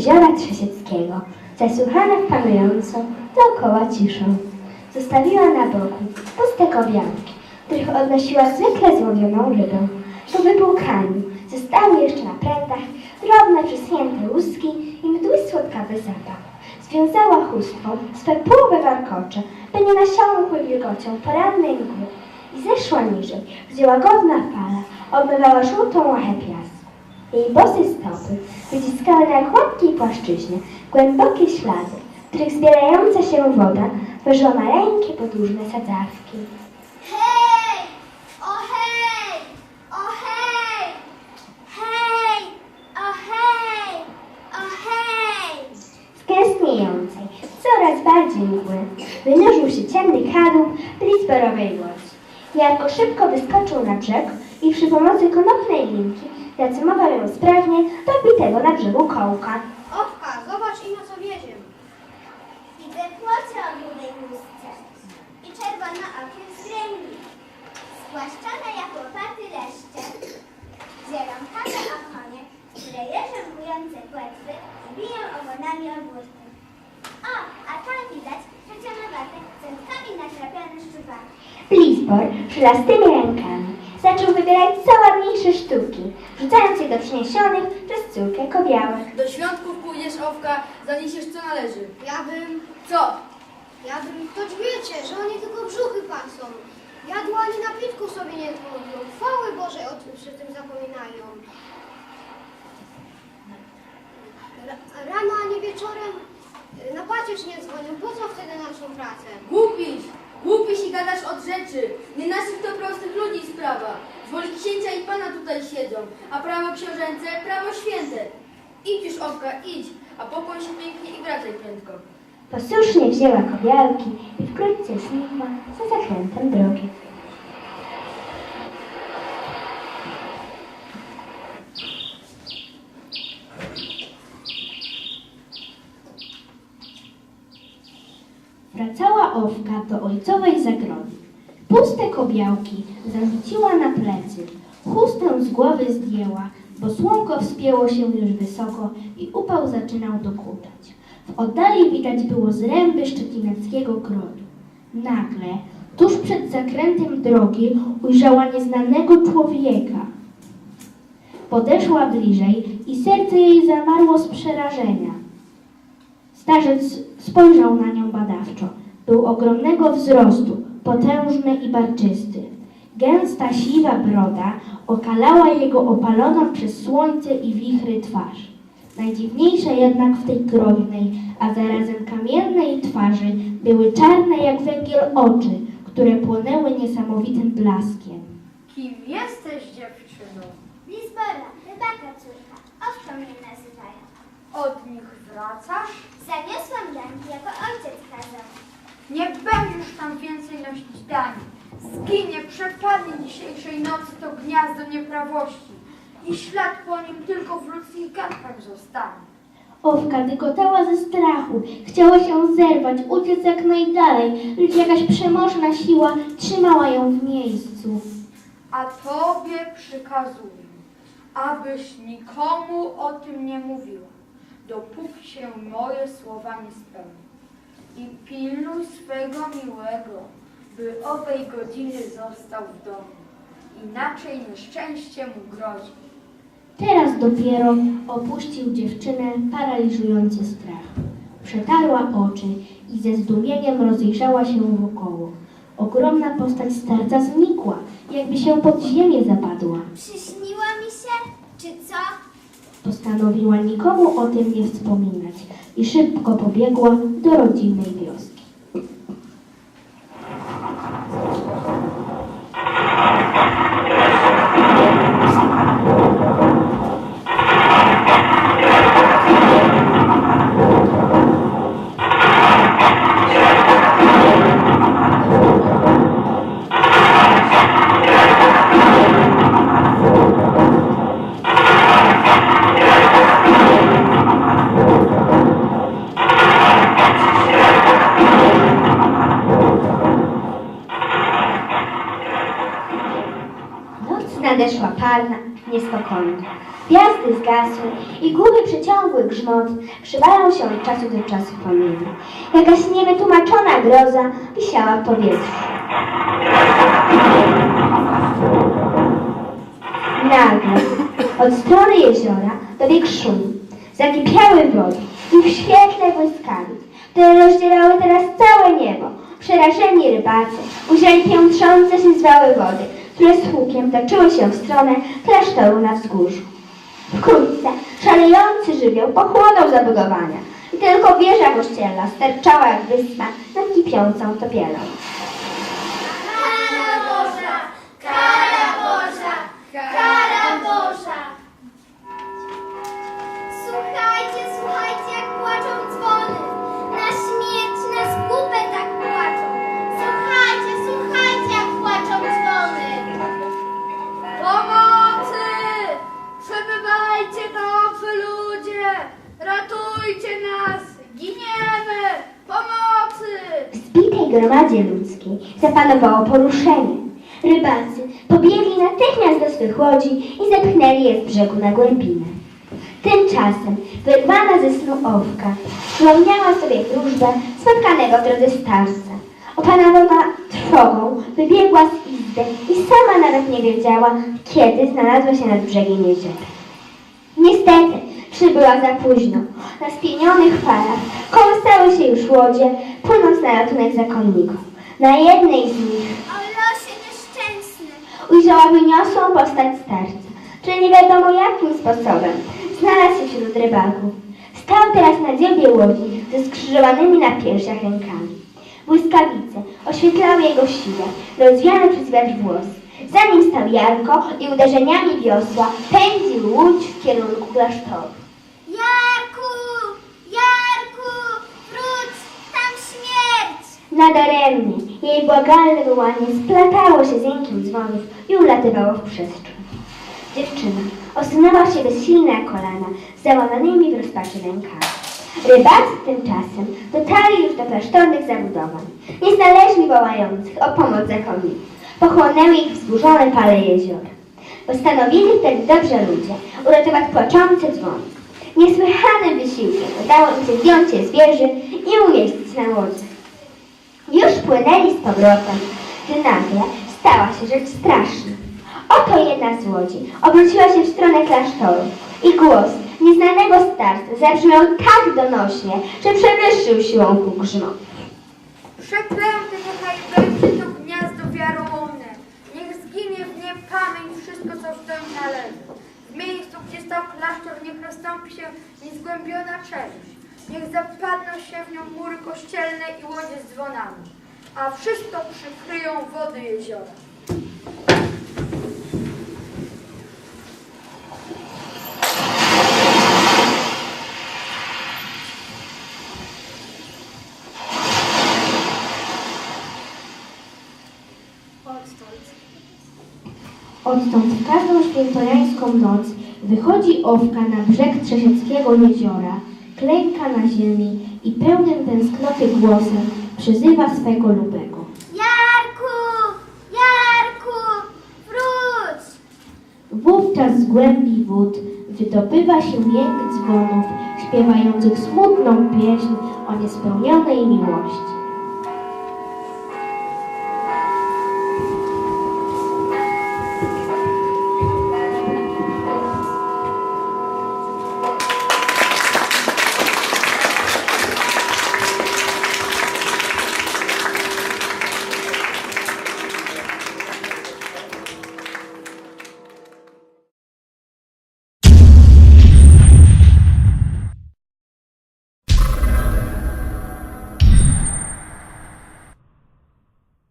jeziora Trzesieckiego, zasłuchana w panującą dookoła ciszą. Zostawiła na boku puste kobianki, których odnosiła zwykle złowioną rybę. Po wypłukaniu zostały jeszcze na prętach drobne przyschnięte łuski i mdły słodkawy zapach. Związała chustką swe połowe warkocze, by nie nasiąkły wilgocią porannej mgły i zeszła niżej, gdzie łagodna fala obmywała żółtą łachę piasku. Jej bosy stopy wyciskały na gładkiej płaszczyźnie głębokie ślady, w których zbierająca się woda tworzyła maleńkie podłużne sadzawki. Hej! O hej! O hej! Hej! O hej! O hej! Z gęstniejącej, coraz bardziej mgły wynurzył się ciemny kadłub Blisborowej łodzi. Jarko szybko wyskoczył na brzeg i przy pomocy konopnej linki ją sprawnie do wbitego na brzegu kołka. Owka, zobacz i na co wiedziemy. Widzę płocie o grubej chustce i czerwone okiem zrębi. Spłaszczone jak łopaty leszcze. Zielonkawe okonie, które jeżełkujące płetwy biją ogonami ogórków. O, a tam widać przecianowate, zębkami nakrapione szczupaki. Blisbor przylastymi rękami zaczął wybierać co ładniejsze sztuki, rzucając je do przyniesionych przez córkę kobiałek. Do świątków pójdziesz, Owka, zaniesiesz co należy. Ja bym, Co? ja bym, toć wiecie, że oni tylko brzuchy pasą. Jadła ani na piwku sobie nie dłubią. Chwały Boże o tym przy tym zapominają. Ra- Rano ani wieczorem na pacierz nie dzwonią. Po co wtedy naszą pracę? Głupiś! Głupiś i gadasz od rzeczy. Nie naszych to prostych ludzi sprawa. Woli księcia i pana tutaj siedzą, a prawo książęce, prawo święte. Idź już, Owka, idź, a pokłoń się pięknie i wracaj prędko. Posłusznie wzięła kobiałki i wkrótce znikła za zakrętem drogi. Owka do ojcowej zagrody. Puste kobiałki zarzuciła na plecy. Chustę z głowy zdjęła, bo słonko wspięło się już wysoko i upał zaczynał dokuczać. W oddali widać było zręby szczecineckiego grodu. Nagle, tuż przed zakrętem drogi, ujrzała nieznanego człowieka. Podeszła bliżej i serce jej zamarło z przerażenia. Starzec spojrzał na nią badawczo. Był ogromnego wzrostu, potężny i barczysty. Gęsta, siwa broda okalała jego opaloną przez słońce i wichry twarz. Najdziwniejsze jednak w tej groźnej, a zarazem kamiennej twarzy były czarne jak węgiel oczy, które płonęły niesamowitym blaskiem. Kim jesteś, dziewczyno? Lizbora, rybaka córka, owczą mnie nazywają. Od nich wracasz? Zaniosłam dań, jako ojciec kazał. Nie będziesz tam więcej nosić dani. Zginie, przepadnie dzisiejszej nocy to gniazdo nieprawości. I ślad po nim tylko w ludzkich gadkach zostanie. Owka dygotała ze strachu, chciała się zerwać, uciec jak najdalej, lecz jakaś przemożna siła trzymała ją w miejscu. A tobie przykazuję, abyś nikomu o tym nie mówiła, dopóki się moje słowa nie spełnią. I pilnuj swego miłego, by owej godziny został w domu. Inaczej nieszczęście mu grozi. Teraz dopiero opuścił dziewczynę paraliżujący strach. Przetarła oczy i ze zdumieniem rozejrzała się wokoło. Ogromna postać starca znikła, jakby się pod ziemię zapadła. Przyśniło mi się, czy co? Postanowiła nikomu o tym nie wspominać i szybko pobiegła do rodzinnej wioski. Parna, niespokojny. Gwiazdy zgasły i głuchy przeciągły grzmot przywalał się od czasu do czasu po niebie. Jakaś niewytłumaczona groza wisiała w powietrzu. Nagle od strony jeziora dobiegł szum. Zakipiały wody i w świetle błyskawic, które rozdzielały teraz całe niebo. Przerażeni rybacy ujrzeli piętrzące się zwały wody, które z hukiem toczyły się w stronę klasztoru na wzgórzu. Wkrótce szalejący żywioł pochłonął zabudowania i tylko wieża kościelna sterczała jak wyspa nad kipiącą topielą. Gromadzie ludzkiej zapanowało poruszenie. Rybacy pobiegli natychmiast do swych łodzi i zepchnęli je z brzegu na głębinę. Tymczasem wyrwana ze snu owka przypomniała sobie wróżbę spotkanego w drodze starca. Opanowana trwogą wybiegła z izby i sama nawet nie wiedziała, kiedy znalazła się nad brzegiem jeziora. Niestety, przybyła za późno. Na spienionych falach kołysały się już łodzie, płynąc na ratunek zakonników. Na jednej z nich O losie nieszczęsny. ujrzała wyniosłą postać starca, który nie wiadomo jakim sposobem znalazł się wśród rybaków. Stał teraz na dziobie łodzi ze skrzyżowanymi na piersiach rękami. Błyskawice oświetlały jego siwe, rozwiane przez wiatr włosy. Za nim stał Jarko i uderzeniami wiosła pędził łódź w kierunku klasztoru. Jarku! Jarku! Wróć! Tam śmierć! Nadaremnie jej błagalne wołanie splatało się z jękiem dzwonów i ulatywało w przestrzeń. Dziewczyna osunęła się bezsilna kolana z załamanymi w rozpaczy rękami. Rybacy tymczasem dotarli już do klasztornych zabudowań. Nie znaleźli wołających o pomoc zakonników. Pochłonęły ich wzburzone fale jeziora. Postanowili wtedy dobrze ludzie uratować płaczące dzwony. Niesłychanym wysiłkiem udało im się zdjąć je z wieży i umieścić na łodzi. Już płynęli z powrotem, gdy nagle stała się rzecz straszna. Oto jedna z łodzi obróciła się w stronę klasztoru i głos nieznanego starca zabrzmiał tak donośnie, że przewyższył siłą ku grzmotu. Przeklęty niechaj będzie to gniazdo wiarołomne. Niech zginie w nie pamięć wszystko, co w tym należy. W miejscu, gdzie stał klasztor, niech nastąpi się niezgłębiona czeluść. Niech zapadną się w nią mury kościelne i łodzie z dzwonami. A wszystko przykryją wody jeziora. Odtąd w każdą świętojańską noc wychodzi owka na brzeg Trzesieckiego jeziora, klęka na ziemi i pełnym tęsknoty głosem przyzywa swego lubego. Jarku! Jarku! Wróć! Wówczas z głębi wód wydobywa się jęk dzwonów śpiewających smutną pieśń o niespełnionej miłości.